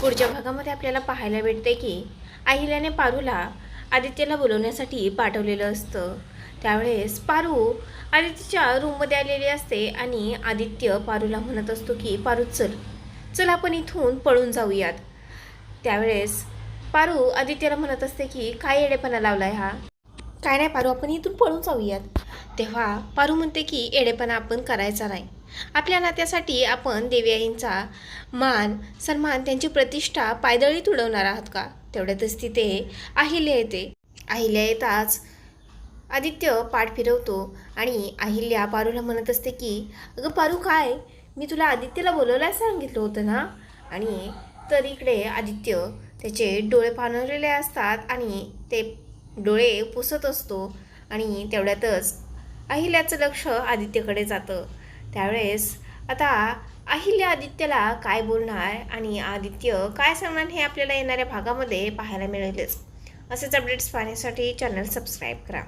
पुढच्या भागामध्ये आपल्याला पाहायला भेटते की अहिल्याने पारूला आदित्यला बोलवण्यासाठी पाठवलेलं असतं. त्यावेळेस पारू आदित्यच्या रूममध्ये आलेली असते आणि आदित्य पारूला म्हणत असतो की पारू चल. चल आपण इथून पळून जाऊयात. त्यावेळेस पारू आदित्यला म्हणत असते की काय येडेपणा लावलाय हा? काय नाही पारू आपण इथून पळून जाऊयात. तेव्हा पारू म्हणते की येडेपणा आपण करायचा नाही. आपल्या नात्यासाठी आपण देवी आईंचा मान सन्मान त्यांची प्रतिष्ठा पायदळी तुडवणार आहात का? तेवढ्यातच तिथे अहिल्या येते. अहिल्या येताच आदित्य पाठ फिरवतो आणि अहिल्या पारूला म्हणत असते की अगं पारू काय? मी तुला आदित्यला बोलवल्यास सांगितलं होतं ना? आणि तर इकडे आदित्य त्याचे डोळे पाणवलेले असतात आणि ते डोळे पुसत असतो आणि तेवढ्यातच अहिल्याचं लक्ष आदित्यकडे जातं. त्यावेळेस आता अहिल्या आदित्यला काय बोलणार आणि आदित्य काय सांगणार हे आपल्याला येणाऱ्या भागामध्ये पाहायला मिळेलच. असेच अपडेट्स पाहण्यासाठी चॅनल सबस्क्राईब करा.